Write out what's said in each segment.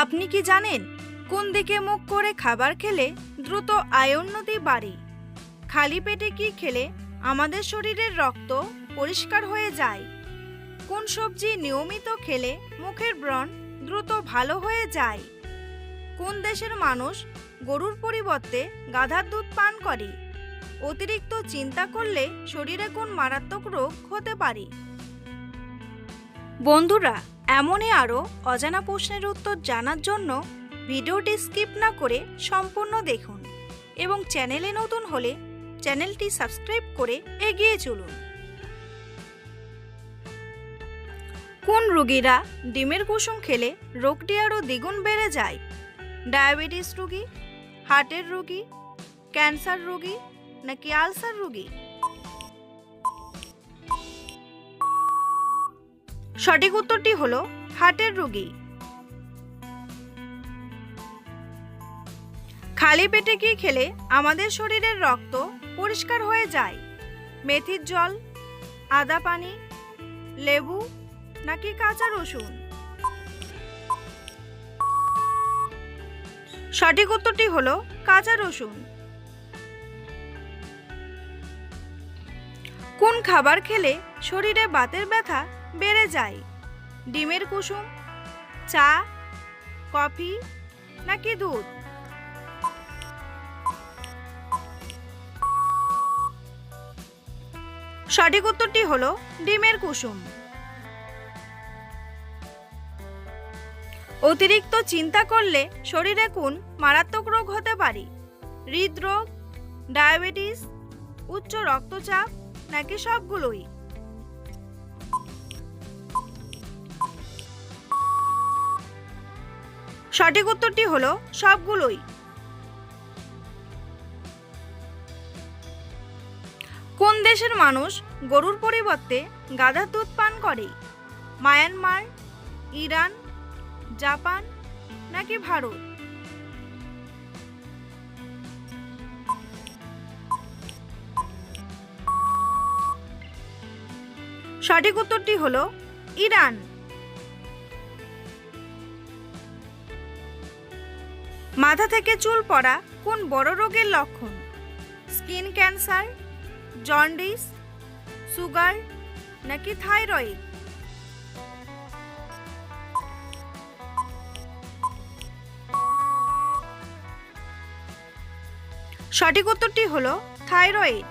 আপনি কি জানেন কোন দিকে মুখ করে খাবার খেলে দ্রুত আয়োন্নতি বাড়ে? খালি পেটে কি খেলে আমাদের শরীরের রক্ত পরিষ্কার হয়ে যায়? কোন সবজি নিয়মিত খেলে মুখের ব্রণ দ্রুত ভালো হয়ে যায়? কোন দেশের মানুষ গরুর পরিবর্তে গাধার দুধ পান করে? অতিরিক্ত চিন্তা করলে শরীরে কোন মারাত্মক রোগ হতে পারে? বন্ধুরা এমনই আরও অজানা প্রশ্নের উত্তর জানার জন্য ভিডিওটি স্কিপ না করে সম্পূর্ণ দেখুন এবং চ্যানেলে নতুন হলে চ্যানেলটি সাবস্ক্রাইব করে এগিয়ে চলুন। কোন রোগীরা ডিমের কুসুম খেলে রোগটি আরও দ্বিগুণ বেড়ে যায়? ডায়াবেটিস রোগী, হার্টের রোগী, ক্যান্সার রোগী নাকি আলসার রোগী? সঠিক উত্তরটি হলো হার্টের রোগী। খালি পেটে কি খেলে আমাদের শরীরের রক্ত পরিষ্কার হয়ে যায়? মেথির জল, আদা পানি, লেবু নাকি কাঁচা রসুন? সঠিক উত্তরটি হলো কাঁচা রসুন। কোন খাবার খেলে শরীরে বাতের ব্যথা বেড়ে যায়। ডিমের কুসুম, চা, কফি নাকি দুধ? সঠিক উত্তরটি হলো ডিমের কুসুম। অতিরিক্ত চিন্তা করলে শরীরে কোন মারাত্মক রোগ হতে পারে? হৃদরোগ, ডায়াবেটিস, উচ্চ রক্তচাপ নাকি সবগুলোই? সঠিক উত্তরটি হলো সবগুলোই। কোন দেশের মানুষ গরুর পরিবর্তে গাধার দুধ পান করে? মায়ানমার, ইরান, জাপান নাকি ভারত? সঠিক উত্তরটি হলো ইরান। মাথা থেকে চুল পড়া কোন বড় রোগের লক্ষণ? স্কিন ক্যান্সার, জন্ডিস, সুগার নাকি থাইরয়েড? সঠিক উত্তরটি হল থাইরয়েড।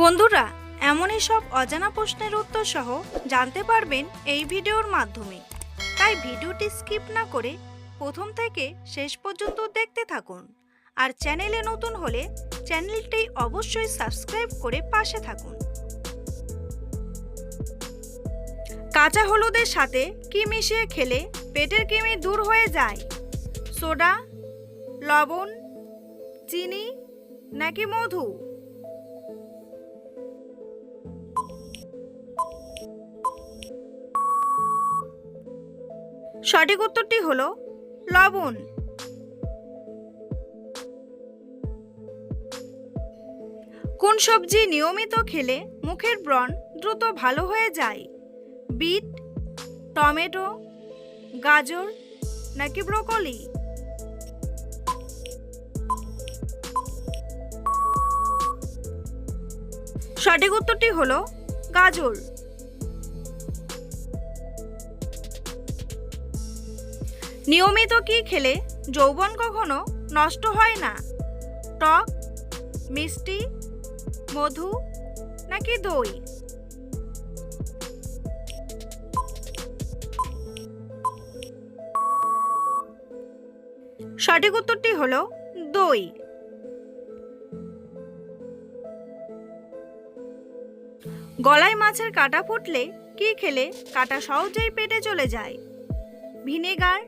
বন্ধুরা, এমনই সব অজানা প্রশ্নের উত্তর সহ জানতে পারবেন এই ভিডিওর মাধ্যমে। তাই ভিডিওটি স্কিপ না করে প্রথম থেকে শেষ পর্যন্ত দেখতে থাকুন। আর চ্যানেলে নতুন হলে চ্যানেলটি অবশ্যই সাবস্ক্রাইব করে পাশে থাকুন। কাঁচা হলুদের সাথে কি মিশিয়ে খেলে পেটের কৃমি দূর হয়ে যায়? সোডা, লবণ, চিনি নাকি মধু? সঠিক উত্তরটি হল লবণ। কোন সবজি নিয়মিত খেলে মুখের ব্রণ দ্রুত ভালো হয়ে যায়? বিট, টমেটো, গাজর নাকি ব্রোকলি? সঠিক উত্তরটি হলো গাজর। নিয়মিত কি খেলে যৌবন কখনো নষ্ট হয় না? টক, মিষ্টি, মধু নাকি দই? সঠিক উত্তরটি হলো দই। গলায় মাছের কাটা ফুটলে কি খেলে কাটা সহজেই পেটে চলে যায়? ভিনেগার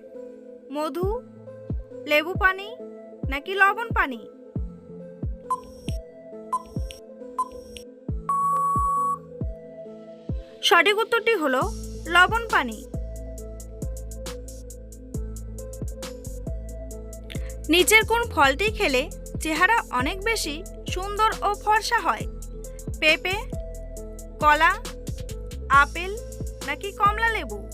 মধু, লেবু পানি নাকি লবণ পানি? সঠিক উত্তরটি হলো লবণ পানি। নিচের কোন ফলটি খেলে চেহারা অনেক বেশি সুন্দর ও ফর্সা হয়? পেঁপে, কলা, আপেল নাকি কমলা লেবু?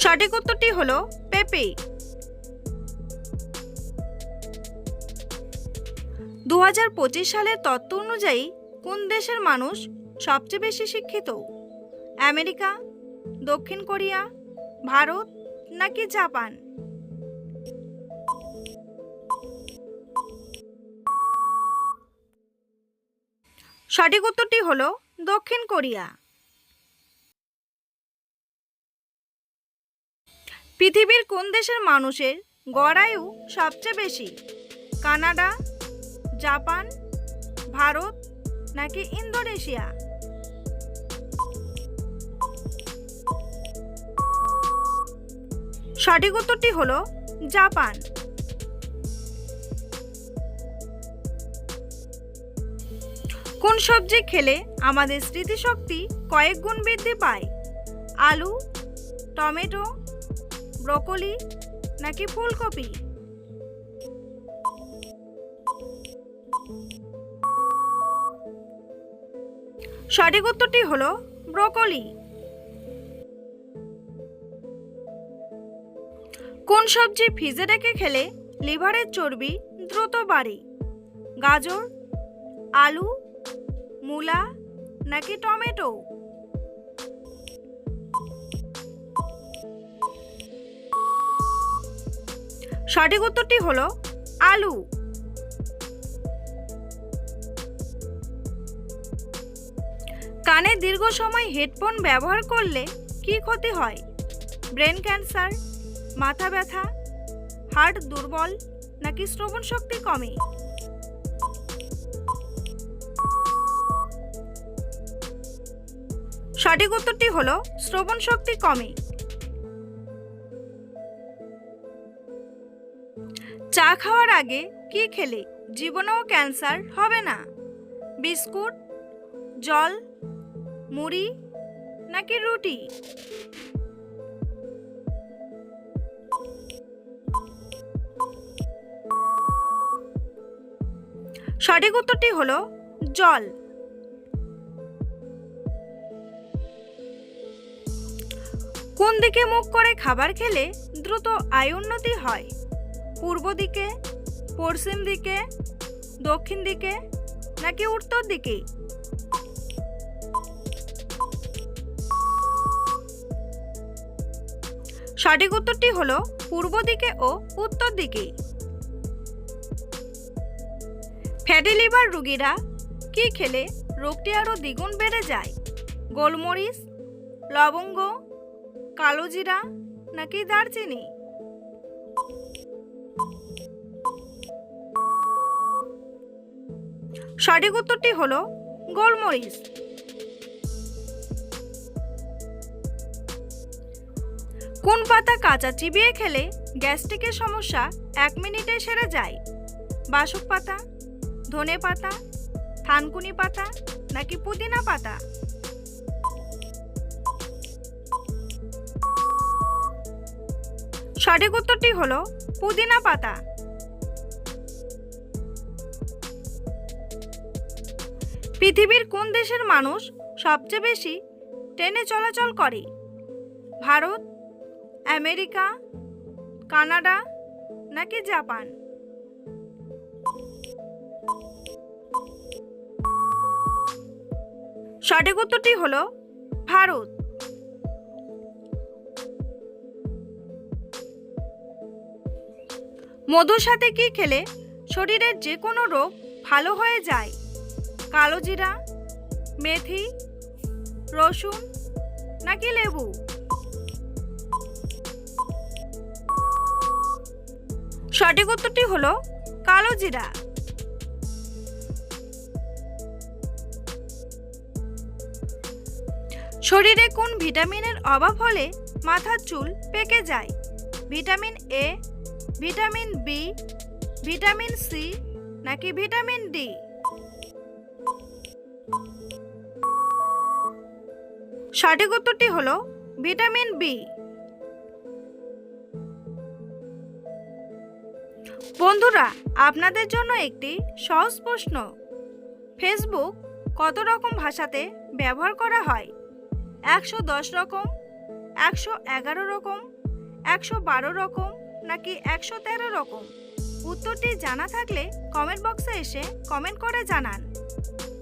সঠিক উত্তরটি হলো পেঁপে। দু সালের তথ্য অনুযায়ী কোন দেশের মানুষ সবচেয়ে বেশি শিক্ষিত? আমেরিকা, দক্ষিণ কোরিয়া, ভারত নাকি জাপান? সঠিক উত্তরটি হলো দক্ষিণ কোরিয়া। পৃথিবীর কোন দেশের মানুষের গড়ায়ু সবচেয়ে বেশি? কানাডা, জাপান, ভারত নাকি ইন্দোনেশিয়া? সঠিক উত্তরটি হলো জাপান। কোন সবজি খেলে আমাদের স্মৃতিশক্তি কয়েক গুণ বৃদ্ধি পায়? আলু, টমেটো ব্রকলি নাকি ফুলকপি? সঠিক উত্তরটি হলো ব্রকলি। কোন সবজি ফ্রিজে রেখে খেলে লিভারের চর্বি দ্রুত বাড়ে? গাজর, আলু, মূলা নাকি টমেটো? সঠিক উত্তরটি হলো আলু। কানে দীর্ঘ সময় হেডফোন ব্যবহার করলে কি ক্ষতি হয়? ব্রেন ক্যান্সার, মাথা ব্যথা, হার্ট দুর্বল নাকি শ্রবণ শক্তি কমে? সঠিক উত্তরটি হলো শ্রবণ শক্তি কমে। চা খাওয়ার আগে কি খেলে? জীবনেও ক্যান্সার হবে না? বিস্কুট, জল, মুড়ি নাকি রুটি? সঠিক উত্তরটি হলো জল। কোন দিকে মুখ করে খাবার খেলে দ্রুত আয় উন্নতি হয়? পূর্ব দিকে, পশ্চিম দিকে, দক্ষিণ দিকে, নাকি উত্তর দিকে? সঠিক উত্তরটি হলো পূর্ব দিকে ও উত্তর দিকে। ফ্যাটি লিভার রোগীরা কি খেলে রোগটি আরও দ্বিগুণ বেড়ে যায়? গোলমরিচ, লবঙ্গ কালো জিরা নাকি দারচিনি? সঠিক উত্তরটি হলো গোলমরিচ। কোন পাতা কাঁচা চিবিয়ে খেলে গ্যাস্ট্রিকের সমস্যা এক মিনিটে সেরে যায়? বাসক পাতা, ধনে পাতা, থানকুনি পাতা নাকি পুদিনা পাতা? সঠিক উত্তরটি হলো পুদিনা পাতা। পৃথিবীর কোন দেশের মানুষ সবচেয়ে বেশি ট্রেনে চলাচল করে? ভারত, আমেরিকা, কানাডা নাকি জাপান? সঠিক উত্তরটি হলো ভারত। মধুর সাথে কি খেলে শরীরের যে কোনো রোগ ভালো হয়ে যায়? কালো জিরা মেথি, রসুন নাকি লেবু? সঠিক উত্তরটি হলো কালো জিরা শরীরে কোন ভিটামিনের অভাব হলে মাথার চুল পেকে যায়? Vitamin A vitamin B vitamin C নাকি ভিটামিন ডি সঠিক উত্তরটি হলো ভিটামিন বি বন্ধুরা, আপনাদের জন্য একটি সহজ প্রশ্ন। ফেসবুক কত রকম ভাষাতে ব্যবহার করা হয়? একশো দশ রকম, একশো এগারো রকম, একশো বারো রকম, নাকি একশো তেরো রকম? উত্তরটি জানা থাকলে কমেন্ট বক্সে এসে কমেন্ট করে জানান।